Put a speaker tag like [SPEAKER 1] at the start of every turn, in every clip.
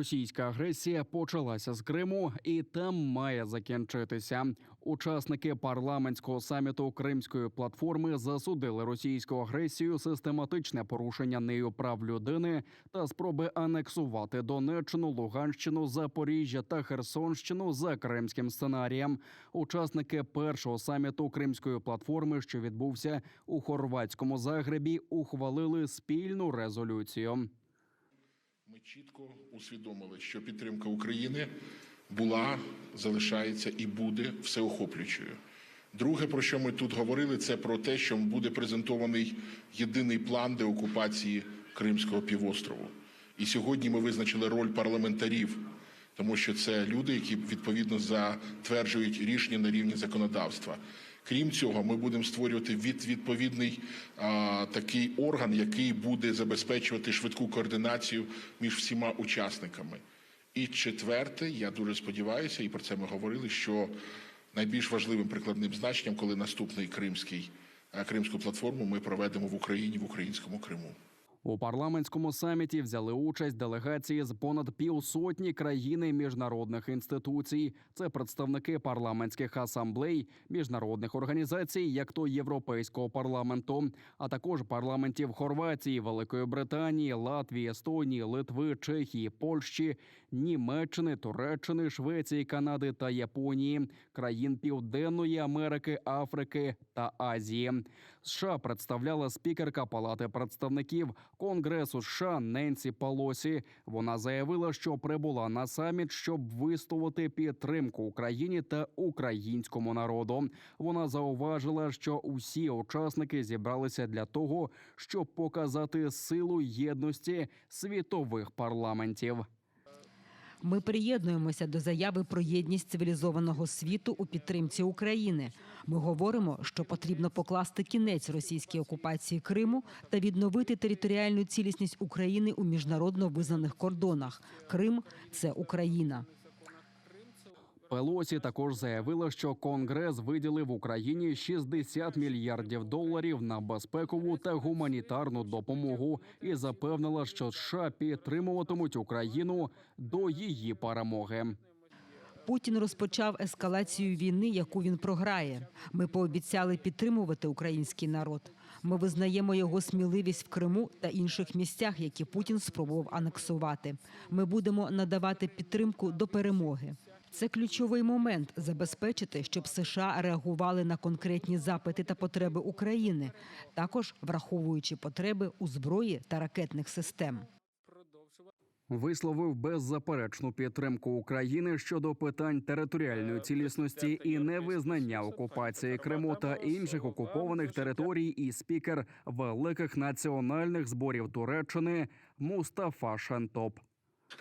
[SPEAKER 1] Російська агресія почалася з Криму і там має закінчитися. Учасники парламентського саміту Кримської платформи засудили російську агресію, систематичне порушення нею прав людини та спроби анексувати Донеччину, Луганщину, Запоріжжя та Херсонщину за кримським сценарієм. Учасники першого саміту Кримської платформи, що відбувся у хорватському Загребі, ухвалили спільну резолюцію.
[SPEAKER 2] Ми чітко усвідомили, що підтримка України була, залишається і буде всеохоплюючою. Друге, про що ми тут говорили, це про те, що буде презентований єдиний план деокупації Кримського півострову. І сьогодні ми визначили роль парламентарів, тому що це люди, які відповідно затверджують рішення на рівні законодавства. Крім цього, ми будемо створювати від, відповідний а, такий орган, який буде забезпечувати швидку координацію між всіма учасниками. І четверте, я дуже сподіваюся, і про це ми говорили, що найбільш важливим прикладним значенням, коли наступний кримський е, кримську платформу ми проведемо в Україні в українському Криму.
[SPEAKER 1] У парламентському саміті взяли участь делегації з понад півсотні країн і міжнародних інституцій. Це представники парламентських асамблей, міжнародних організацій, як то Європейського парламенту, а також парламентів Хорватії, Великої Британії, Латвії, Естонії, Литви, Чехії, Польщі, Німеччини, Туреччини, Швеції, Канади та Японії, країн Південної Америки, Африки та Азії. США представляла спікерка Палати представників Конгресу США Ненсі Палосі. Вона заявила, що прибула на саміт, щоб висловити підтримку Україні та українському народу. Вона зауважила, що усі учасники зібралися для того, щоб показати силу єдності світових парламентів.
[SPEAKER 3] Ми приєднуємося до заяви про єдність цивілізованого світу у підтримці України. Ми говоримо, що потрібно покласти кінець російській окупації Криму та відновити територіальну цілісність України у міжнародно визнаних кордонах. Крим це Україна.
[SPEAKER 1] Пелосі також заявила, що Конгрес виділив Україні 60 мільярдів доларів на безпекову та гуманітарну допомогу і запевнила, що США підтримуватимуть Україну до її перемоги.
[SPEAKER 3] Путін розпочав ескалацію війни, яку він програє. Ми пообіцяли підтримувати український народ. Ми визнаємо його сміливість в Криму та інших місцях, які Путін спробував анексувати. Ми будемо надавати підтримку до перемоги. Це ключовий момент забезпечити, щоб США реагували на конкретні запити та потреби України, також враховуючи потреби у зброї та ракетних систем.
[SPEAKER 1] Висловив беззаперечну підтримку України щодо питань територіальної цілісності і невизнання окупації Криму та інших окупованих територій. І спікер великих національних зборів Туреччини Мустафа Шентоп.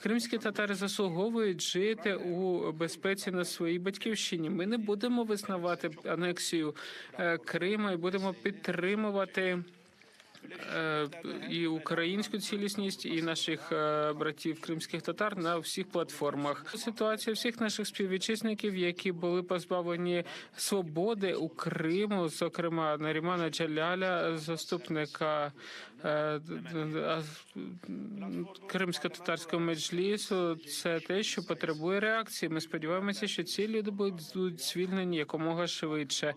[SPEAKER 4] Кримські татари заслуговують жити у безпеці на своїй батьківщині. Ми не будемо визнавати анексію е, Криму і будемо підтримувати. Е, І українську цілісність, і наших е, братів кримських татар на всіх платформах. Ситуація всіх наших співвітчизників, які були позбавлені свободи у Криму, зокрема Нарімана Джаляля, заступника е, кримсько-татарського меджлісу, це те, що потребує реакції. Ми сподіваємося, що ці люди будуть звільнені якомога швидше.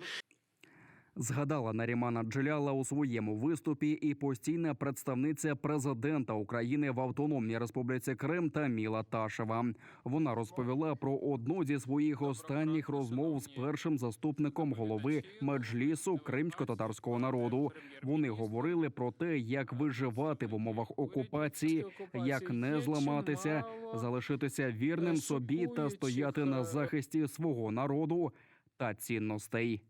[SPEAKER 1] Згадала Нарімана Джеляла у своєму виступі і постійна представниця президента України в Автономній Республіці Крим Таміла Ташева. Вона розповіла про одну зі своїх останніх розмов з першим заступником голови меджлісу кримсько-татарського народу. Вони говорили про те, як виживати в умовах окупації, як не зламатися, залишитися вірним собі та стояти на захисті свого народу та цінностей.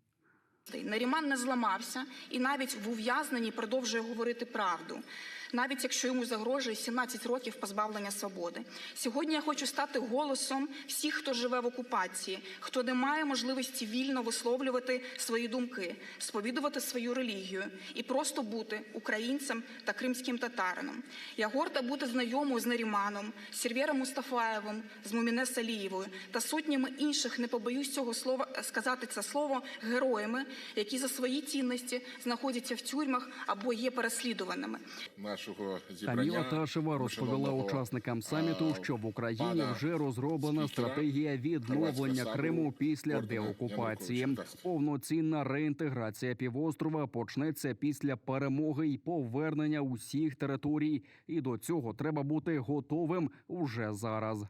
[SPEAKER 5] Наріман не зламався і навіть в ув'язненні продовжує говорити правду, навіть якщо йому загрожує 17 років позбавлення свободи. Сьогодні я хочу стати голосом всіх, хто живе в окупації, хто не має можливості вільно висловлювати свої думки, сповідувати свою релігію і просто бути українцем та кримським татарином. Я горда бути знайомою з Наріманом, Сірвєром Мустафаєвим, з Муміне Салієвою та сотнями інших, не побоюсь цього слова сказати це слово, героями, які за свої цінності знаходяться в тюрмах або є переслідуваними.
[SPEAKER 2] Наш нашого зібрання.
[SPEAKER 1] Ташева розповіла учасникам саміту, що в Україні вже розроблена стратегія відновлення Криму після деокупації. Повноцінна реінтеграція півострова почнеться після перемоги і повернення усіх територій. І до цього треба бути готовим уже зараз.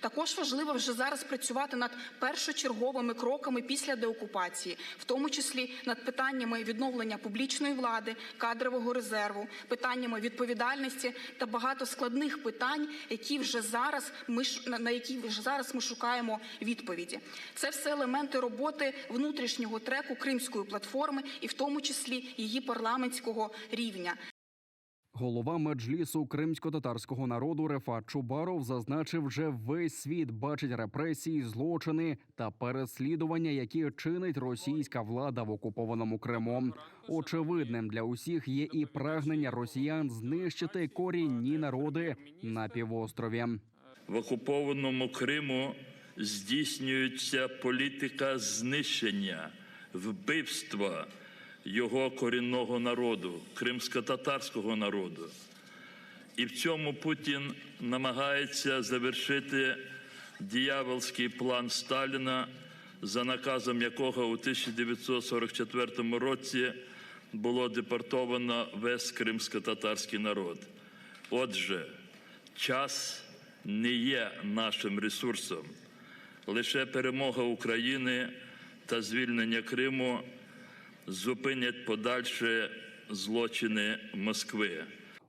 [SPEAKER 5] Також важливо вже зараз працювати над першочерговими кроками після деокупації, в тому числі над питаннями відновлення публічної влади, кадрового резерву, питаннями відповідальності та багато складних питань, які вже зараз ми на які вже зараз ми шукаємо відповіді. Це все елементи роботи внутрішнього треку Кримської платформи, і в тому числі її парламентського рівня.
[SPEAKER 1] Голова меджлісу кримсько-татарського народу Рефат Чубаров зазначив, вже весь світ бачить репресії, злочини та переслідування, які чинить російська влада в окупованому Криму. Очевидним для усіх є і прагнення росіян знищити корінні народи на півострові.
[SPEAKER 6] В окупованому Криму здійснюється політика знищення, вбивства його корінного народу, кримсько-татарського народу. І в цьому Путін намагається завершити диявольський план Сталіна, за наказом якого у 1944 році було депортовано весь кримсько-татарський народ. Отже, час не є нашим ресурсом. Лише перемога України та звільнення Криму зупинять подальші злочини Москви.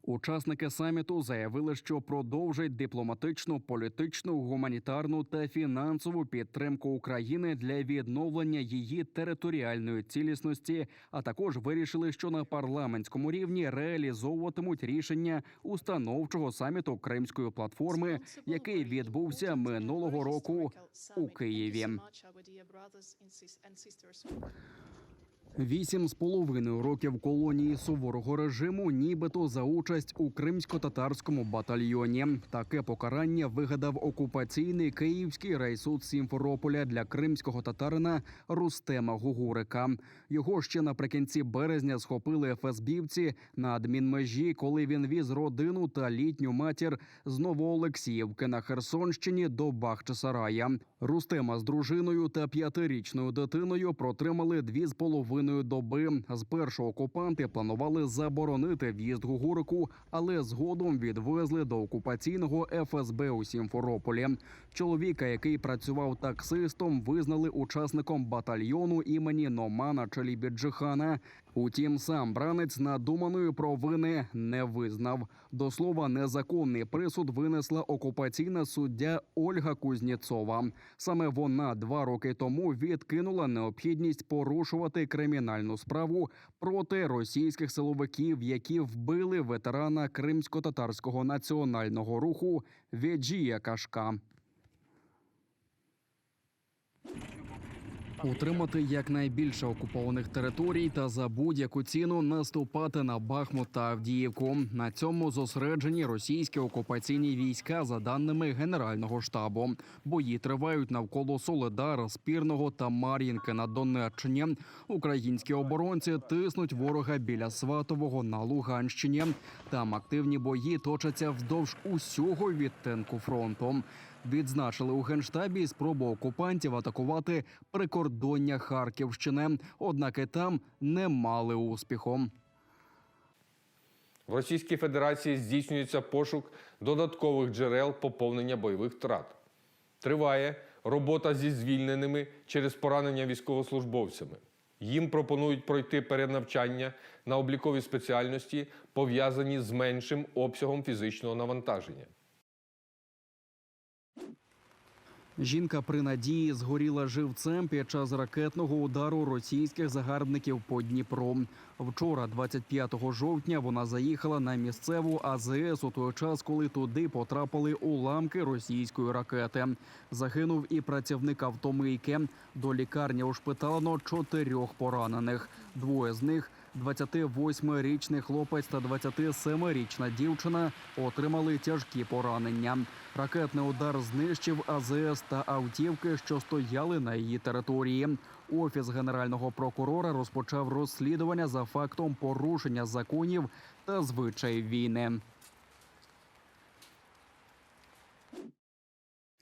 [SPEAKER 1] Учасники саміту заявили, що продовжать дипломатичну, політичну, гуманітарну та фінансову підтримку України для відновлення її територіальної цілісності, а також вирішили, що на парламентському рівні реалізовуватимуть рішення установчого саміту Кримської платформи, який відбувся минулого року у Києві. Вісім з половиною років колонії суворого режиму, нібито за участь у кримсько-татарському батальйоні. Таке покарання вигадав окупаційний київський райсуд Сімферополя для кримського татарина Рустема Гугурика. Його ще наприкінці березня схопили ФСБівці на адмінмежі, коли він віз родину та літню матір з Новоолексіївки на Херсонщині до Бахчисарая. Рустема з дружиною та п'ятирічною дитиною протримали дві з половиною доби. Спершу окупанти планували заборонити в'їзд Гугурику, але згодом відвезли до окупаційного ФСБ у Сімферополі. Чоловіка, який працював таксистом, визнали учасником батальйону імені Номана Челібіджихана. Утім, сам бранець надуманої провини не визнав. До слова, незаконний присуд винесла окупаційна суддя Ольга Кузнєцова. Саме вона два роки тому відкинула необхідність порушувати кримінальну справу проти російських силовиків, які вбили ветерана кримсько-татарського національного руху Веджія Кашка. Утримати якнайбільше окупованих територій та за будь-яку ціну наступати на Бахмут та Авдіївку. На цьому зосереджені російські окупаційні війська, за даними Генерального штабу. Бої тривають навколо Соледара, Спірного та Мар'їнки на Донеччині. Українські оборонці тиснуть ворога біля Сватового на Луганщині. Там активні бої точаться вздовж усього відтинку фронту. Відзначили у генштабі спробу окупантів атакувати прикордоння Харківщини. Однак і там не мали успіху.
[SPEAKER 7] В Російській Федерації здійснюється пошук додаткових джерел поповнення бойових втрат. Триває робота зі звільненими через поранення військовослужбовцями. Їм пропонують пройти перенавчання на облікові спеціальності, пов'язані з меншим обсягом фізичного навантаження.
[SPEAKER 1] Жінка при надії згоріла живцем під час ракетного удару російських загарбників по Дніпру. Вчора, 25 жовтня, вона заїхала на місцеву АЗС у той час, коли туди потрапили уламки російської ракети. Загинув і працівник автомийки. До лікарні ушпиталено чотирьох поранених. Двоє з них 28-річний хлопець та 27-річна дівчина отримали тяжкі поранення. Ракетний удар знищив АЗС та автівки, що стояли на її території. Офіс генерального прокурора розпочав розслідування за фактом порушення законів та звичаїв війни.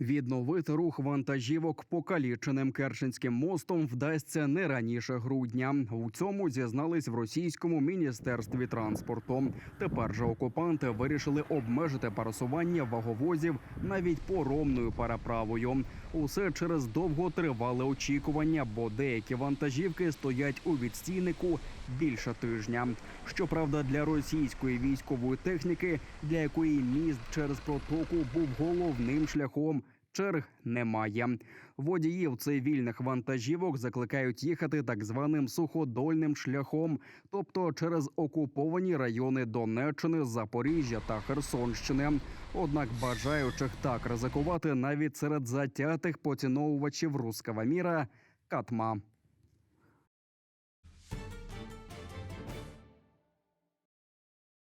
[SPEAKER 1] Відновити рух вантажівок покаліченим Керченським мостом вдасться не раніше грудня. У цьому зізнались в російському міністерстві транспорту. Тепер же окупанти вирішили обмежити пересування ваговозів навіть поромною переправою. Усе через довготривале очікування, бо деякі вантажівки стоять у відстійнику більше тижня. Щоправда, для російської військової техніки, для якої міст через протоку був головним шляхом. Черг немає. Водіїв цивільних вантажівок закликають їхати так званим суходольним шляхом, тобто через окуповані райони Донеччини, Запоріжжя та Херсонщини. Однак бажаючих так ризикувати навіть серед затятих поціновувачів руского міра катма.